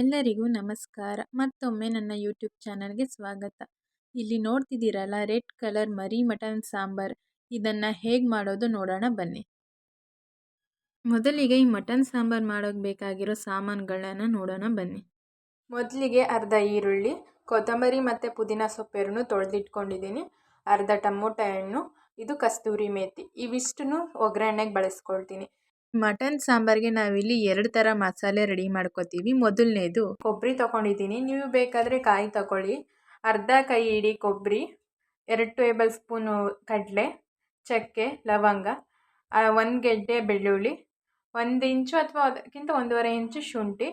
ಎಲ್ಲರಿಗೂ ನಮಸ್ಕಾರ. ಮತ್ತೊಮ್ಮೆ ನನ್ನ ಯೂಟ್ಯೂಬ್ ಚಾನಲ್ಗೆ ಸ್ವಾಗತ. ಇಲ್ಲಿ ನೋಡ್ತಿದ್ದೀರಲ್ಲ, ರೆಡ್ ಕಲರ್ ಮರಿ ಮಟನ್ ಸಾಂಬಾರ್. ಇದನ್ನು ಹೇಗೆ ಮಾಡೋದು ನೋಡೋಣ ಬನ್ನಿ. ಮೊದಲಿಗೆ ಈ ಮಟನ್ ಸಾಂಬಾರ್ ಮಾಡೋಕ್ಕೆ ಬೇಕಾಗಿರೋ ಸಾಮಾನುಗಳನ್ನ ನೋಡೋಣ ಬನ್ನಿ. ಮೊದಲಿಗೆ ಅರ್ಧ ಈರುಳ್ಳಿ, ಕೊತ್ತಂಬರಿ ಮತ್ತು ಪುದೀನ ಸೊಪ್ಪೆರನ್ನು ತೊಳೆದಿಟ್ಕೊಂಡಿದ್ದೀನಿ. ಅರ್ಧ ಟೊಮೊಟೊ ಹಣ್ಣು ಇದು ಕಸ್ತೂರಿ ಮೇಥಿ ಇವಿಷ್ಟನ್ನು ಒಗ್ಗರಣೆಗೆ ಬಳಸ್ಕೊಳ್ತೀನಿ. ಮಟನ್ ಸಾಂಬಾರಿಗೆ ನಾವಿಲ್ಲಿ ಎರಡು ಥರ ಮಸಾಲೆ ರೆಡಿ ಮಾಡ್ಕೋತೀವಿ. ಮೊದಲನೇದು ಕೊಬ್ಬರಿ ತಗೊಂಡಿದ್ದೀನಿ. ನೀವು ಬೇಕಾದರೆ ಕಾಯಿ ತಗೊಳ್ಳಿ. ಅರ್ಧ ಕೈ ಇಡಿ ಕೊಬ್ಬರಿ ಎರಡು ಟೇಬಲ್ ಸ್ಪೂನು ಕಡಲೆ, ಚಕ್ಕೆ, ಲವಂಗ ಒಂದು ಗೆಡ್ಡೆ ಬೆಳ್ಳುಳ್ಳಿ, ಒಂದು ಇಂಚು ಅಥವಾ ಅದಕ್ಕಿಂತ ಒಂದೂವರೆ ಇಂಚು ಶುಂಠಿ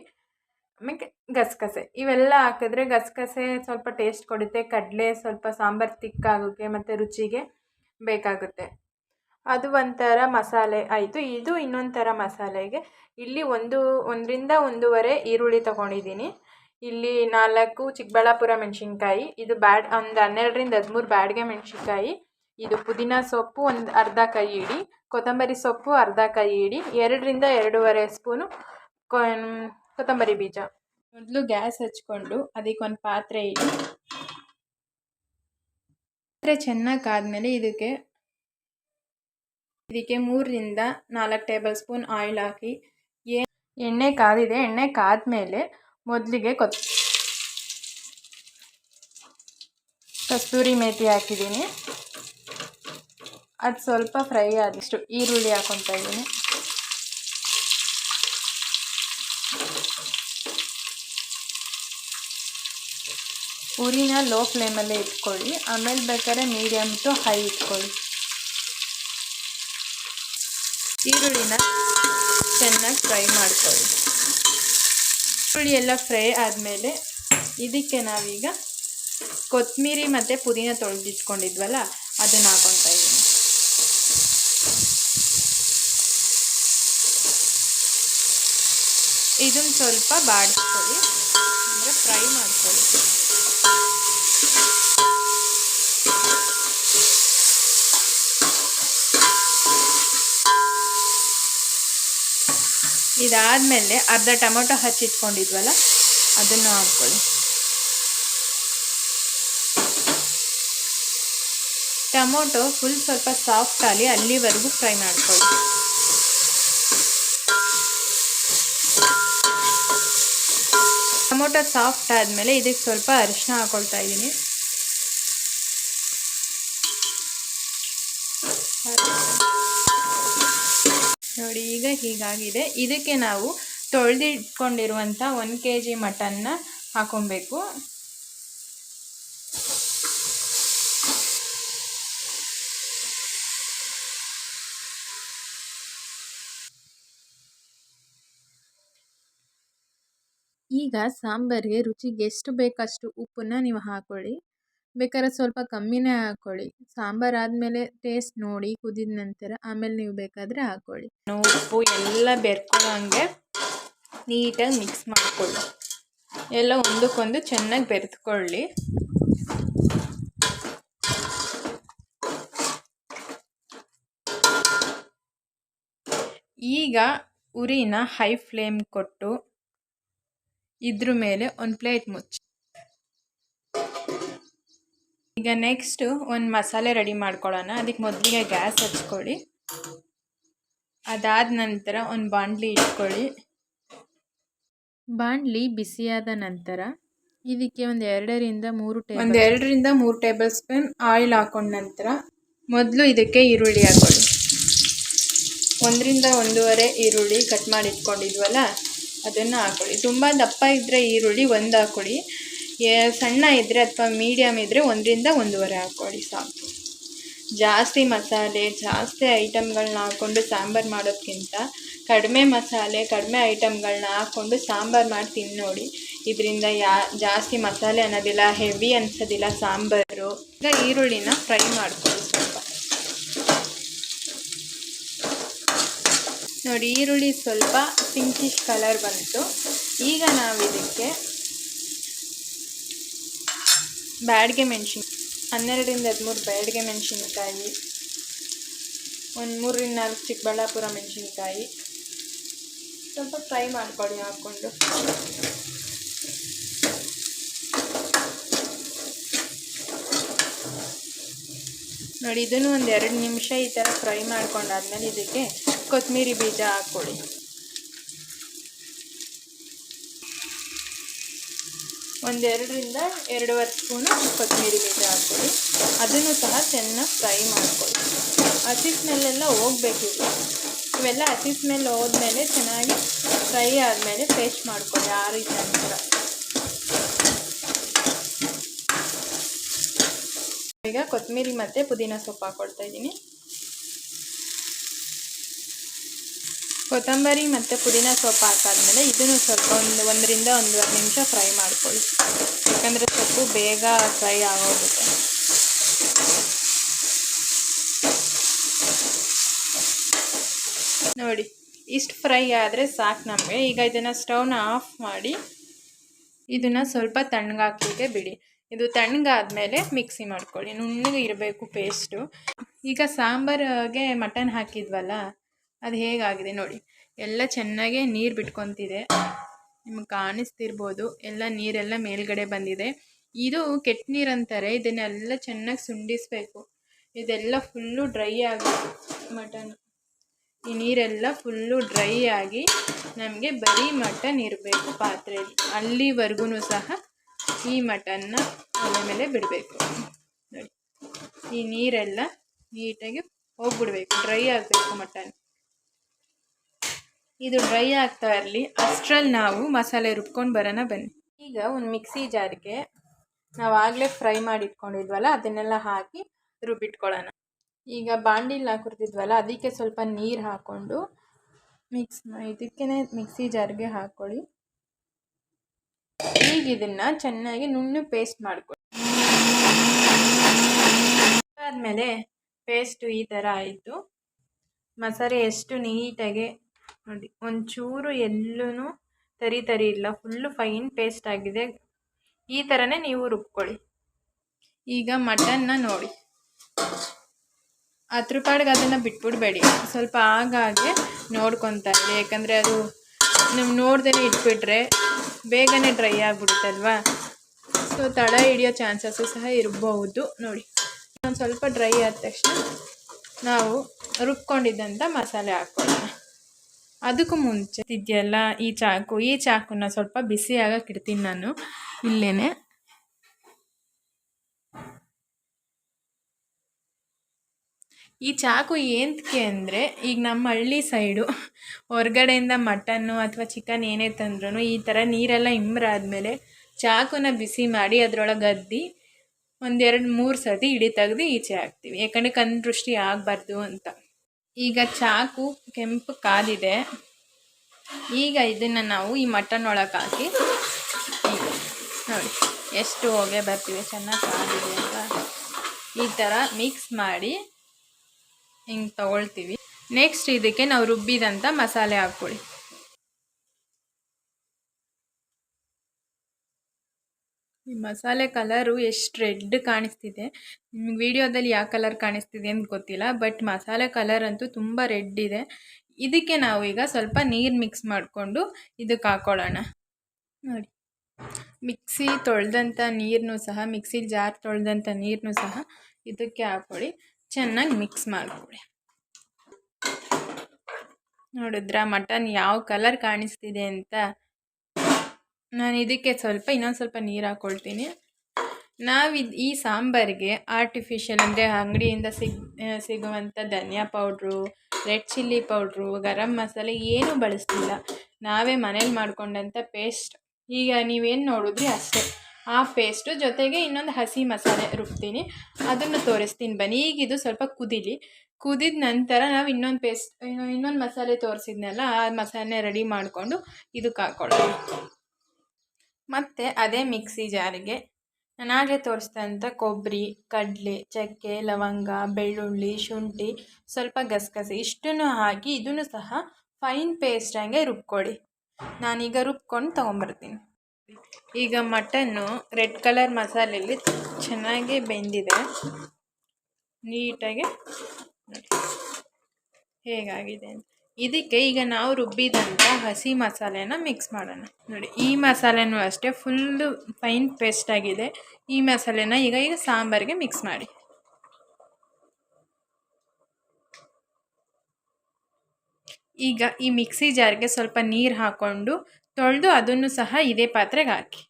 ಆಮೇಲೆ ಗಸಗಸೆ. ಇವೆಲ್ಲ ಹಾಕಿದ್ರೆ ಗಸಗಸೆ ಸ್ವಲ್ಪ ಟೇಸ್ಟ್ ಕೊಡುತ್ತೆ, ಕಡಲೆ ಸ್ವಲ್ಪ ಸಾಂಬಾರು ತಿಕ್ಕಾಗೋಕ್ಕೆ ಮತ್ತು ರುಚಿಗೆ ಬೇಕಾಗುತ್ತೆ. ಅದು ಒಂಥರ ಮಸಾಲೆ ಆಯಿತು. ಇದು ಇನ್ನೊಂದು ಥರ ಮಸಾಲೆಗೆ. ಇಲ್ಲಿ ಒಂದು, ಒಂದರಿಂದ ಒಂದೂವರೆ ಈರುಳ್ಳಿ ತೊಗೊಂಡಿದ್ದೀನಿ. ಇಲ್ಲಿ ನಾಲ್ಕು ಚಿಕ್ಕಬಳ್ಳಾಪುರ ಮೆಣಸಿನ್ಕಾಯಿ, ಇದು ಬ್ಯಾಡ್, ಒಂದು ಹನ್ನೆರಡರಿಂದ ಹದಿಮೂರು ಬ್ಯಾಡ್ಗೆ ಮೆಣಸಿನ್ಕಾಯಿ, ಇದು ಪುದೀನ ಸೊಪ್ಪು ಒಂದು ಅರ್ಧ ಕೈ ಇಡಿ, ಕೊತ್ತಂಬರಿ ಸೊಪ್ಪು ಅರ್ಧ ಕೈ ಇಡಿ, ಎರಡರಿಂದ ಎರಡೂವರೆ ಸ್ಪೂನು ಕೊತ್ತಂಬರಿ ಬೀಜ. ಮೊದಲು ಗ್ಯಾಸ್ ಹಚ್ಕೊಂಡು ಅದಕ್ಕೊಂದು ಪಾತ್ರೆ ಇಡಿ. ಪಾತ್ರೆ ಚೆನ್ನಾಗಿ ಆದಮೇಲೆ ಇದಕ್ಕೆ ಇದಕ್ಕೆ ಮೂರರಿಂದ ನಾಲ್ಕು ಟೇಬಲ್ ಸ್ಪೂನ್ ಆಯಿಲ್ ಹಾಕಿ ಎಣ್ಣೆ ಕಾದಿದೆ, ಎಣ್ಣೆ ಕಾದ್ಮೇಲೆ ಮೊದಲಿಗೆ ಕೊತ್, ಕಸ್ತೂರಿ ಮೇತಿ ಹಾಕಿದ್ದೀನಿ. ಅದು ಸ್ವಲ್ಪ ಫ್ರೈ ಆದಷ್ಟು ಈರುಳ್ಳಿ ಹಾಕೊತಾ ಇದ್ದೀನಿ. ಉರಿನ ಲೋ ಫ್ಲೇಮಲ್ಲೇ ಇಟ್ಕೊಳ್ಳಿ, ಆಮೇಲೆ ಬೇಕಾದ್ರೆ ಮೀಡಿಯಮ್ ಟು ಹೈ ಇಟ್ಕೊಳ್ಳಿ. ಈರುಳ್ಳಿನ ಚೆನ್ನಾಗಿ ಫ್ರೈ ಮಾಡ್ಕೊಳ್ಳಿ. ಈರುಳ್ಳಿ ಎಲ್ಲ ಫ್ರೈ ಆದಮೇಲೆ ಇದಕ್ಕೆ ನಾವೀಗ ಕೊತ್ತಂಬರಿ ಮತ್ತು ಪುದೀನ ತೊಳೆದಿಟ್ಕೊಂಡಿದ್ವಲ್ಲ, ಅದನ್ನು ಹಾಕೊತಾ ಇದ್ದೀನಿ. ಇದನ್ನು ಸ್ವಲ್ಪ ಬಾಡಿಸ್ಕೊಳ್ಳಿ, ಅಂದರೆ ಫ್ರೈ ಮಾಡ್ಕೊಳ್ಳಿ. ಇದಾದಮೇಲೆ ಅರ್ಧ ಟೊಮೊಟೊ ಹಚ್ಚಿಟ್ಕೊಂಡಿದ್ವಲ್ಲ, ಅದನ್ನು ಹಾಕ್ಕೊಳ್ಳಿ. ಟೊಮೊಟೊ ಫುಲ್ ಸ್ವಲ್ಪ ಸಾಫ್ಟ್ ಆಗಿ ಅಲ್ಲಿವರೆಗೂ ಫ್ರೈ ಮಾಡ್ಕೊಳ್ಳಿ. ಟೊಮೊಟೊ ಸಾಫ್ಟ್ ಆದಮೇಲೆ ಇದಕ್ಕೆ ಸ್ವಲ್ಪ ಅರಿಶಿನ ಹಾಕೊಳ್ತಾ ಇದ್ದೀನಿ. ಹೀಗಾಗಿದೆ. ಇದಕ್ಕೆ ನಾವು ತೊಳೆದಿಟ್ಕೊಂಡಿರುವಂಥ ಒಂದು ಕೆ ಜಿ ಮಟನ್ನ ಹಾಕೊಬೇಕು. ಈಗ ಸಾಂಬಾರಿಗೆ ರುಚಿಗೆ ಎಷ್ಟು ಬೇಕಷ್ಟು ಉಪ್ಪನ್ನು ನೀವು ಹಾಕೊಳ್ಳಿ. ಬೇಕಾದ್ರೆ ಸ್ವಲ್ಪ ಕಮ್ಮಿನೇ ಹಾಕ್ಕೊಳ್ಳಿ ಸಾಂಬಾರು ಆದಮೇಲೆ ಟೇಸ್ಟ್ ನೋಡಿ ಕುದಿದ ನಂತರ ಆಮೇಲೆ ನೀವು ಬೇಕಾದರೆ ಹಾಕ್ಕೊಳ್ಳಿ ಉಪ್ಪು ಎಲ್ಲ ಬೆರ್ಕೊಳ್ಳೋಂಗೆ ನೀಟಾಗಿ ಮಿಕ್ಸ್ ಮಾಡಿಕೊಳ್ಳಿ. ಎಲ್ಲ ಒಂದಕ್ಕೊಂದು ಚೆನ್ನಾಗಿ ಬೆರೆತ್ಕೊಳ್ಳಿ ಈಗ ಉರಿನ ಹೈ ಫ್ಲೇಮ್ ಕೊಟ್ಟು ಇದ್ರ ಮೇಲೆ ಒಂದು ಪ್ಲೇಟ್ ಮುಚ್ಚಿ. ಈಗ ನೆಕ್ಸ್ಟು ಒಂದು ಮಸಾಲೆ ರೆಡಿ ಮಾಡ್ಕೊಳ್ಳೋಣ ಅದಕ್ಕೆ ಮೊದಲಿಗೆ ಗ್ಯಾಸ್ ಹಚ್ಕೊಳ್ಳಿ. ಅದಾದ ನಂತರ ಒಂದು ಬಾಂಡ್ಲಿ ಇಟ್ಕೊಳ್ಳಿ. ಬಾಂಡ್ಲಿ ಬಿಸಿಯಾದ ನಂತರ ಇದಕ್ಕೆ ಒಂದು ಎರಡರಿಂದ ಮೂರು ಟೇಬಲ್ ಒಂದು ಎರಡರಿಂದ ಮೂರು ಟೇಬಲ್ ಸ್ಪೂನ್ ಆಯಿಲ್ ಹಾಕೊಂಡ ನಂತರ ಮೊದಲು ಇದಕ್ಕೆ ಈರುಳ್ಳಿ ಹಾಕೊಳ್ಳಿ. ಒಂದರಿಂದ ಒಂದೂವರೆ ಈರುಳ್ಳಿ ಕಟ್ ಮಾಡಿ ಇಟ್ಕೊಂಡಿದ್ವಲ್ಲ ಅದನ್ನು ಹಾಕೊಳ್ಳಿ. ತುಂಬ ದಪ್ಪ ಇದ್ದರೆ ಈರುಳ್ಳಿ ಒಂದು ಹಾಕೊಳ್ಳಿ. ಸಣ್ಣ ಇದ್ದರೆ ಅಥವಾ ಮೀಡಿಯಮ್ ಇದ್ದರೆ ಒಂದರಿಂದ ಒಂದೂವರೆ ಹಾಕ್ಕೊಳ್ಳಿ ಸಾಕು. ಜಾಸ್ತಿ ಮಸಾಲೆ, ಜಾಸ್ತಿ ಐಟಮ್ಗಳನ್ನ ಹಾಕ್ಕೊಂಡು ಸಾಂಬಾರು ಮಾಡೋದಕ್ಕಿಂತ ಕಡಿಮೆ ಮಸಾಲೆ, ಕಡಿಮೆ ಐಟಮ್ಗಳನ್ನ ಹಾಕ್ಕೊಂಡು ಸಾಂಬಾರು ಮಾಡಿ ತಿನ್ನೋಡಿ. ನೋಡಿ ಇದರಿಂದ ಯಾ, ಜಾಸ್ತಿ ಮಸಾಲೆ ಅನ್ನೋದಿಲ್ಲ ಹೆವಿ ಅನ್ಸೋದಿಲ್ಲ ಸಾಂಬಾರು. ಈಗ ಈರುಳ್ಳಿನ ಫ್ರೈ ಮಾಡ್ಕೊಳ್ಳಿ ಸ್ವಲ್ಪ. ನೋಡಿ, ಈರುಳ್ಳಿ ಸ್ವಲ್ಪ ಪಿಂಕಿಶ್ ಕಲರ್ ಬಂತು. ಈಗ ನಾವು ಬ್ಯಾಡಿಗೆ ಮೆಣಸಿನ ಹನ್ನೆರಡರಿಂದ ಹದಿಮೂರು ಬ್ಯಾಡಿಗೆ ಮೆಣಸಿನಕಾಯಿ. ಒಂದು ಮೂರರಿಂದ ನಾಲ್ಕು ಚಿಕ್ಕಬಳ್ಳಾಪುರ ಮೆಣಸಿನಕಾಯಿ. ಸ್ವಲ್ಪ ಫ್ರೈ ಮಾಡ್ಕೊಳ್ಳಿ ಹಾಕ್ಕೊಂಡು. ನೋಡಿ, ಇದನ್ನು ಒಂದು ಎರಡು ನಿಮಿಷ ಈ ಥರ ಫ್ರೈ ಮಾಡ್ಕೊಂಡಾದ್ಮೇಲೆ ಇದಕ್ಕೆ ಕೊತ್ತಂಬರಿ ಬೀಜ ಹಾಕ್ಕೊಳ್ಳಿ ಒಂದೆರಡರಿಂದ ಎರಡೂವರೆ ಸ್ಪೂನು ಕೊತ್ತಂಬರಿ ಬೀಜ ಹಾಕ್ಕೊಳ್ಳಿ. ಅದನ್ನು ಸಹ ಚೆನ್ನಾಗಿ ಫ್ರೈ ಮಾಡ್ಕೊಳ್ಳಿ. ಹಸಿ ಸ್ಮೆಲ್ಲೆಲ್ಲ ಹೋಗ್ಬೇಕು ಇವೆಲ್ಲ ಹಸಿ ಸ್ಮೆಲ್ ಹೋದ್ಮೇಲೆ ಚೆನ್ನಾಗಿ ಫ್ರೈ ಆದಮೇಲೆ ಪೇಸ್ಟ್ ಮಾಡ್ಕೊಳ್ಳಿ ಆ ರೀತಿ ಅಂತ ಈಗ ಕೊತ್ತಂಬರಿ ಮತ್ತು ಪುದೀನ ಸೊಪ್ಪು ಹಾಕ್ಕೊಳ್ತಾ ಇದ್ದೀನಿ. ಕೊತ್ತಂಬರಿ ಮತ್ತು ಪುದೀನ ಸೊಪ್ಪು ಹಾಕಾದ್ಮೇಲೆ ಇದನ್ನು ಸ್ವಲ್ಪ ಒಂದು ಒಂದರಿಂದ ಒಂದೂವರೆ ನಿಮಿಷ ಫ್ರೈ ಮಾಡ್ಕೊಳ್ಳಿ. ಯಾಕಂದರೆ ಸೊಪ್ಪು ಬೇಗ ಫ್ರೈ ಆಗೋಗುತ್ತೆ. ನೋಡಿ, ಇಷ್ಟು ಫ್ರೈ ಆದರೆ ಸಾಕು ನಮಗೆ. ಈಗ ಇದನ್ನು ಸ್ಟವ್ನ ಆಫ್ ಮಾಡಿ ಇದನ್ನು ಸ್ವಲ್ಪ ತಣ್ಣಗಾಕಲಿಕ್ಕೆ ಬಿಡಿ. ಇದು ತಣ್ಣಗಾದ್ಮೇಲೆ ಮಿಕ್ಸಿ ಮಾಡ್ಕೊಳ್ಳಿ. ನುಣ್ಣಗೆ ಇರಬೇಕು ಪೇಸ್ಟು. ಈಗ ಸಾಂಬಾರಿಗೆ ಮಟನ್ ಹಾಕಿದ್ವಲ್ಲ ಅದು ಹೇಗಾಗಿದೆ ನೋಡಿ. ಎಲ್ಲ ಚೆನ್ನಾಗೆ ನೀರು ಬಿಟ್ಕೊತಿದೆ. ನಿಮ್ಗೆ ಕಾಣಿಸ್ತಿರ್ಬೋದು. ಎಲ್ಲ ನೀರೆಲ್ಲ ಮೇಲ್ಗಡೆ ಬಂದಿದೆ. ಇದು ಕೆಟ್ಟ ನೀರು ಅಂತಾರೆ. ಇದನ್ನೆಲ್ಲ ಚೆನ್ನಾಗಿ ಸುಂಡಿಸ್ಬೇಕು. ಇದೆಲ್ಲ ಫುಲ್ಲು ಡ್ರೈ ಆಗಿ ಮಟನ್. ಈ ನೀರೆಲ್ಲ ಫುಲ್ಲು ಡ್ರೈ ಆಗಿ ನಮಗೆ ಬರೀ ಮಟನ್ ಇರಬೇಕು ಪಾತ್ರೆಯಲ್ಲಿ ಅಲ್ಲಿವರೆಗೂ ಸಹ ಈ ಮಟನ್ನ ಒಲೆ ಮೇಲೆ ಬಿಡಬೇಕು. ನೋಡಿ. ಈ ನೀರೆಲ್ಲ ನೀಟಾಗಿ ಹೋಗ್ಬಿಡ್ಬೇಕು. ಡ್ರೈ ಆಗಬೇಕು ಮಟನ್. ಇದು ಡ್ರೈ ಆಗ್ತಾ ಇರಲಿ. ಅಷ್ಟರಲ್ಲಿ ನಾವು ಮಸಾಲೆ ರುಬ್ಕೊಂಡು ಬರೋಣ ಬನ್ನಿ. ಈಗ ಒಂದು ಮಿಕ್ಸಿ ಜಾರಿಗೆ ನಾವು ಆಗಲೇ ಫ್ರೈ ಮಾಡಿ ಇಟ್ಕೊಂಡಿದ್ವಲ್ಲ ಅದನ್ನೆಲ್ಲ ಹಾಕಿ ರುಬ್ಬಿಟ್ಕೊಳ್ಳೋಣ. ಈಗ ಬಾಂಡಿಲ್ ಹಾಕಿರ್ತಿದ್ವಲ್ಲ ಅದಕ್ಕೆ ಸ್ವಲ್ಪ ನೀರು ಹಾಕ್ಕೊಂಡು ಮಿಕ್ಸ್ ಇದಕ್ಕೇ ಮಿಕ್ಸಿ ಜಾರ್ಗೆ ಹಾಕ್ಕೊಳ್ಳಿ. ಈಗ ಇದನ್ನು ಚೆನ್ನಾಗಿ ನುಣ್ಣು ಪೇಸ್ಟ್ ಮಾಡ್ಕೊಳ್ಳಿ ಆದಮೇಲೆ ಪೇಸ್ಟು ಈ ಥರ ಆಯಿತು. ಮಸಾಲೆ ಎಷ್ಟು ನೀಟಾಗಿ ನೋಡಿ, ಒಂಚೂರು ಎಲ್ಲೂ ತರಿ ತರಿ ಇಲ್ಲ ಫುಲ್ಲು ಫೈನ್ ಪೇಸ್ಟ್ ಆಗಿದೆ. ಈ ಥರನೇ ನೀವು ರುಬ್ಕೊಳ್ಳಿ. ಈಗ ಮಟನ್ನ ನೋಡಿ. ಹತ್ತು ರೂಪಾಯಿಗೆ ಅದನ್ನು ಬಿಟ್ಬಿಡ್ಬೇಡಿ. ಸ್ವಲ್ಪ ಆಗಾಗೆ ನೋಡ್ಕೊತಾ ಇರಿ. ಯಾಕಂದರೆ ಅದು ನೀವು ನೋಡ್ದೇ ಇಟ್ಬಿಟ್ರೆ ಬೇಗನೆ ಡ್ರೈ ಆಗಿಬಿಡುತ್ತಲ್ವಾ? ಸೊ ತಡ ಹಿಡಿಯೋ ಚಾನ್ಸಸ್ಸು ಸಹ ಇರಬಹುದು. ನೋಡಿ ಒಂದು ಸ್ವಲ್ಪ ಡ್ರೈ ಆದ ತಕ್ಷಣ ನಾವು ರುಬ್ಕೊಂಡಿದ್ದಂಥ ಮಸಾಲೆ ಹಾಕ್ಕೊಳ್ಳೋಣ ಅದಕ್ಕೂ ಮುಂಚೆ ಇದೆಯಲ್ಲ ಈ ಚಾಕು, ಈ ಚಾಕುನ ಸ್ವಲ್ಪ ಬಿಸಿ ಆಗಕ್ಕೆ ಇಡ್ತೀನಿ ನಾನು. ಇಲ್ಲೇನೆ. ಈ ಚಾಕು ಏನಕ್ಕೆ ಅಂದರೆ, ಈಗ ನಮ್ಮ ಹಳ್ಳಿ ಸೈಡು ಹೊರಗಡೆಯಿಂದ ಮಟನ್ನು ಅಥವಾ ಚಿಕನ್ ಏನೇ ತಂದ್ರೂ ಈ ಥರ ನೀರೆಲ್ಲ ಇಂಬ್ರಾದ್ಮೇಲೆ ಚಾಕುನ ಬಿಸಿ ಮಾಡಿ ಅದರೊಳಗೆ ಅದ್ದಿ ಒಂದೆರಡು ಮೂರು ಸರ್ತಿ ಇಡಿ ತೆಗೆದು ಈಚೆ ಹಾಕ್ತೀವಿ. ಯಾಕಂದರೆ ಕಣ್ ದೃಷ್ಟಿ ಆಗಬಾರ್ದು ಅಂತ. ಈಗ ಚಾಕು, ಕೆಂಪು ಕಾದಿದೆ ಈಗ ಇದನ್ನು ನಾವು ಈ ಮಟನ್ ಒಳಗೆ ಹಾಕಿ, ನೋಡಿ, ಎಷ್ಟು ಹೊಗೆ ಬರ್ತೀವಿ ಚೆನ್ನಾಗಿ ಕಾದಿದೆ ಅಂತ. ಈ ಥರ ಮಿಕ್ಸ್ ಮಾಡಿ ಹಿಂಗೆ ತಗೊಳ್ತೀವಿ. ನೆಕ್ಸ್ಟ್ ಇದಕ್ಕೆ ನಾವು ರುಬ್ಬಿದಂಥ ಮಸಾಲೆ ಹಾಕ್ಕೊಳ್ಳಿ. ಈ ಮಸಾಲೆ ಕಲರು ಎಷ್ಟು ರೆಡ್ ಕಾಣಿಸ್ತಿದೆ. ನಿಮ್ಗೆ ವಿಡಿಯೋದಲ್ಲಿ ಯಾವ ಕಲರ್ ಕಾಣಿಸ್ತಿದೆ ಅಂತ ಗೊತ್ತಿಲ್ಲ ಬಟ್ ಮಸಾಲೆ ಕಲರ್ ಅಂತೂ ತುಂಬ ರೆಡ್ ಇದೆ. ಇದಕ್ಕೆ ನಾವು ಈಗ ಸ್ವಲ್ಪ ನೀರು ಮಿಕ್ಸ್ ಮಾಡಿಕೊಂಡು ಇದಕ್ಕೆ ಹಾಕ್ಕೊಳ್ಳೋಣ ನೋಡಿ. ಮಿಕ್ಸಿ ತೊಳೆದಂಥ ನೀರನ್ನು ಸಹ ಮಿಕ್ಸಿ ಜಾರ್ ತೊಳೆದಂಥ ನೀರನ್ನು ಸಹ ಇದಕ್ಕೆ ಹಾಕ್ಕೊಳ್ಳಿ. ಚೆನ್ನಾಗಿ ಮಿಕ್ಸ್ ಮಾಡಿಕೊಳ್ಳಿ. ನೋಡಿದ್ರಾ, ಮಟನ್ ಯಾವ ಕಲರ್ ಕಾಣಿಸ್ತಿದೆ ಅಂತ? ನಾನು ಇದಕ್ಕೆ ಸ್ವಲ್ಪ, ಇನ್ನೊಂದು ಸ್ವಲ್ಪ ನೀರು ಹಾಕ್ಕೊಳ್ತೀನಿ ನಾವಿದು ಈ ಸಾಂಬಾರಿಗೆ ಆರ್ಟಿಫಿಷಿಯಲ್ ಅಂದರೆ ಅಂಗಡಿಯಿಂದ ಸಿಗ್ ಸಿಗುವಂಥ ಧನಿಯಾ ಪೌಡ್ರು, ರೆಡ್ ಚಿಲ್ಲಿ ಪೌಡ್ರು, ಗರಂ ಮಸಾಲೆ ಏನೂ ಬಳಸ್ತಿಲ್ಲ. ನಾವೇ ಮನೇಲಿ ಮಾಡ್ಕೊಂಡಂಥ ಪೇಸ್ಟ್. ಈಗ ನೀವೇನು ನೋಡಿದ್ರಿ ಅಷ್ಟೇ. ಆ ಪೇಸ್ಟು ಜೊತೆಗೆ ಇನ್ನೊಂದು ಹಸಿ ಮಸಾಲೆ ರುಬ್ತೀನಿ. ಅದನ್ನು ತೋರಿಸ್ತೀನಿ ಬನ್ನಿ. ಈಗ ಇದು ಸ್ವಲ್ಪ ಕುದೀಲಿ. ಕುದಿದ ನಂತರ ನಾವು ಇನ್ನೊಂದು ಪೇಸ್ಟ್ ಇನ್ನೊಂದು ಮಸಾಲೆ ತೋರಿಸಿದ್ನಲ್ಲ, ಆ ಮಸಾಲೆ ರೆಡಿ ಮಾಡಿಕೊಂಡು ಇದಕ್ಕೆ ಹಾಕ್ಕೊಳ್ಳೋಣ ಮತ್ತು ಅದೇ ಮಿಕ್ಸಿ ಜಾರಿಗೆ ನಾನಾಗಲೇ ತೋರಿಸಿದಂಥ ಕೊಬ್ಬರಿ, ಕಡಲೆ, ಚಕ್ಕೆ, ಲವಂಗ, ಬೆಳ್ಳುಳ್ಳಿ, ಶುಂಠಿ ಸ್ವಲ್ಪ ಗಸಗಸೆ ಇಷ್ಟನ್ನು ಹಾಕಿ ಇದನ್ನು ಸಹ ಫೈನ್ ಪೇಸ್ಟ್ ಹಂಗೆ ರುಬ್ಕೊಳ್ಳಿ. ನಾನೀಗ ರುಬ್ಕೊಂಡು ತೊಗೊಂಬರ್ತೀನಿ. ಈಗ ಮಟನ್ನು ರೆಡ್ ಕಲರ್ ಮಸಾಲೆಯಲ್ಲಿ ಚೆನ್ನಾಗಿ ಬೆಂದಿದೆ. ನೀಟಾಗಿ ಹೇಗಾಗಿದೆ ಅಂತ. ಇದಕ್ಕೆ ಈಗ ನಾವು ರುಬ್ಬಿದಂಥ ಹಸಿ ಮಸಾಲೆನ ಮಿಕ್ಸ್ ಮಾಡೋಣ. ನೋಡಿ, ಈ ಮಸಾಲೆನೂ ಅಷ್ಟೇ ಫುಲ್ಲು ಫೈನ್ ಪೇಸ್ಟ್ ಆಗಿದೆ. ಈ ಮಸಾಲೆನ ಈಗ ಈಗ ಸಾಂಬಾರಿಗೆ ಮಿಕ್ಸ್ ಮಾಡಿ. ಈಗ ಈ ಮಿಕ್ಸಿ ಜಾರ್ಗೆ ಸ್ವಲ್ಪ ನೀರು ಹಾಕ್ಕೊಂಡು ತೊಳೆದು ಅದನ್ನು ಸಹ ಇದೇ ಪಾತ್ರೆಗೆ ಹಾಕಿ.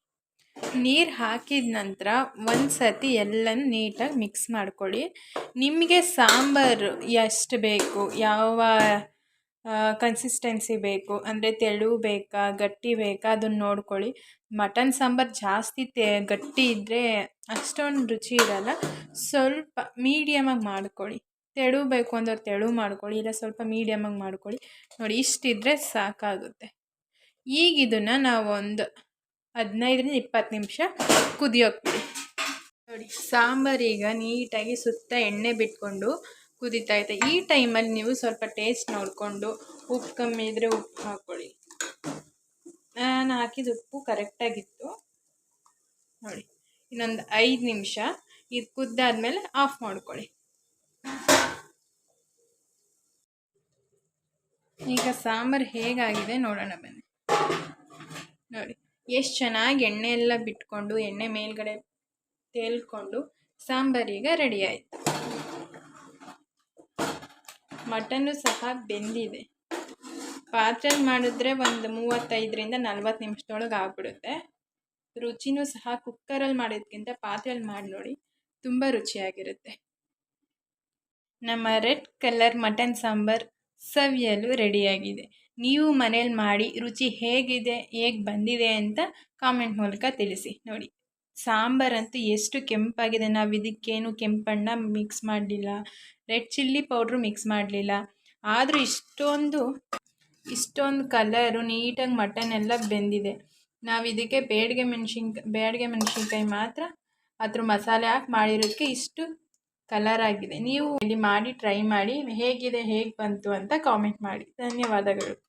ನೀರು ಹಾಕಿದ ನಂತರ ಒಂದು ಸತಿ ಎಲ್ಲನೂ ನೀಟಾಗಿ ಮಿಕ್ಸ್ ಮಾಡ್ಕೊಳ್ಳಿ. ನಿಮಗೆ ಸಾಂಬಾರು ಎಷ್ಟು ಬೇಕು, ಯಾವ ಕನ್ಸಿಸ್ಟೆನ್ಸಿ ಬೇಕು, ಅಂದರೆ ತೆಳು ಬೇಕಾ, ಗಟ್ಟಿ ಬೇಕಾ ಅದನ್ನು ನೋಡ್ಕೊಳ್ಳಿ. ಮಟನ್, ಸಾಂಬಾರು ಜಾಸ್ತಿ ತೆ, ಗಟ್ಟಿ ಇದ್ದರೆ ಅಷ್ಟೊಂದು ರುಚಿ ಇರಲ್ಲ. ಸ್ವಲ್ಪ ಮೀಡಿಯಮಾಗಿ ಮಾಡ್ಕೊಳ್ಳಿ. ತೆಳು ಬೇಕು ಅಂದ್ರೆ ತೆಳು ಮಾಡ್ಕೊಳ್ಳಿ, ಇಲ್ಲ ಸ್ವಲ್ಪ ಮೀಡಿಯಮಾಗಿ ಮಾಡ್ಕೊಳ್ಳಿ. ನೋಡಿ, ಇಷ್ಟಿದ್ರೆ ಸಾಕಾಗುತ್ತೆ. ಈಗ ಇದನ್ನು ನಾವೊಂದು ಹದಿನೈದರಿಂದ ಇಪ್ಪತ್ತು ನಿಮಿಷ ಕುದಿಯೋಕ್ಬಿಡಿ ನೋಡಿ ಸಾಂಬಾರೀಗ ನೀಟಾಗಿ ಸುತ್ತ ಎಣ್ಣೆ ಬಿಟ್ಕೊಂಡು ಕುದೀತಾ ಇದೆ. ಈ ಟೈಮಲ್ಲಿ ನೀವು ಸ್ವಲ್ಪ ಟೇಸ್ಟ್ ನೋಡಿಕೊಂಡು ಉಪ್ಪು ಕಮ್ಮಿ ಇದ್ದರೆ ಉಪ್ಪು ಹಾಕ್ಕೊಳ್ಳಿ. ನಾನು ಹಾಕಿದ ಉಪ್ಪು ಕರೆಕ್ಟಾಗಿತ್ತು ನೋಡಿ, ಇನ್ನೊಂದು ಐದು ನಿಮಿಷ ಇದು ಕುದ್ದಾದ್ಮೇಲೆ ಆಫ್ ಮಾಡ್ಕೊಳ್ಳಿ. ಈಗ ಸಾಂಬಾರು ಹೇಗಾಗಿದೆ ನೋಡೋಣ ಬನ್ನಿ. ನೋಡಿ, ಎಷ್ಟು ಚೆನ್ನಾಗಿ ಎಣ್ಣೆ ಎಲ್ಲ ಬಿಟ್ಕೊಂಡು, ಎಣ್ಣೆ ಮೇಲ್ಗಡೆ ತೇಲ್ಕೊಂಡು ಈಗ ರೆಡಿ ಆಯಿತು. ಮಟನ್ನು ಸಹ ಬೆಂದಿದೆ. ಪಾತ್ರೆಲಿ ಮಾಡಿದ್ರೆ ಒಂದು ಮೂವತ್ತೈದರಿಂದ ನಲ್ವತ್ತು ನಿಮಿಷದೊಳಗೆ ಆಗ್ಬಿಡುತ್ತೆ. ರುಚಿನೂ ಸಹ ಕುಕ್ಕರಲ್ಲಿ ಮಾಡೋದಕ್ಕಿಂತ ಪಾತ್ರೆಯಲ್ಲಿ ಮಾಡಿ ನೋಡಿ ತುಂಬ ರುಚಿಯಾಗಿರುತ್ತೆ. ನಮ್ಮ ರೆಡ್ ಕಲರ್ ಮಟನ್ ಸಾಂಬಾರ್ ಸವಿಯಲು ರೆಡಿಯಾಗಿದೆ. ನೀವು ಮನೇಲಿ ಮಾಡಿ ರುಚಿ ಹೇಗಿದೆ, ಹೇಗೆ ಬಂದಿದೆ ಅಂತ ಕಾಮೆಂಟ್ ಮೂಲಕ ತಿಳಿಸಿ. ನೋಡಿ. ಸಾಂಬಾರಂತೂ ಎಷ್ಟು ಕೆಂಪಾಗಿದೆ. ನಾವು ಇದಕ್ಕೇನು ಕೆಂಪಣ್ಣ ಮಿಕ್ಸ್ ಮಾಡಲಿಲ್ಲ. ರೆಡ್ ಚಿಲ್ಲಿ ಪೌಡ್ರು ಮಿಕ್ಸ್ ಮಾಡಲಿಲ್ಲ. ಆದರೂ ಇಷ್ಟೊಂದು ಇಷ್ಟೊಂದು ಕಲರು ನೀಟಾಗಿ ಮಟನ್ ಎಲ್ಲ ಬೆಂದಿದೆ. ನಾವು ಇದಕ್ಕೆ ಬೇಡಿಗೆ ಮೆಣಸಿನ್ಕಾಯಿ ಬೇಡಿಗೆ ಮೆಣಸಿನ್ಕಾಯಿ ಮಾತ್ರ ಅದ್ರ ಮಸಾಲೆ ಹಾಕಿ ಮಾಡಿರೋದಕ್ಕೆ ಇಷ್ಟು ಕಲರ್ ಆಗಿದೆ. ನೀವು ಇಲ್ಲಿ ಮಾಡಿ ಟ್ರೈ ಮಾಡಿ, ಹೇಗಿದೆ, ಹೇಗೆ ಬಂತು ಅಂತ ಕಾಮೆಂಟ್ ಮಾಡಿ. ಧನ್ಯವಾದಗಳು.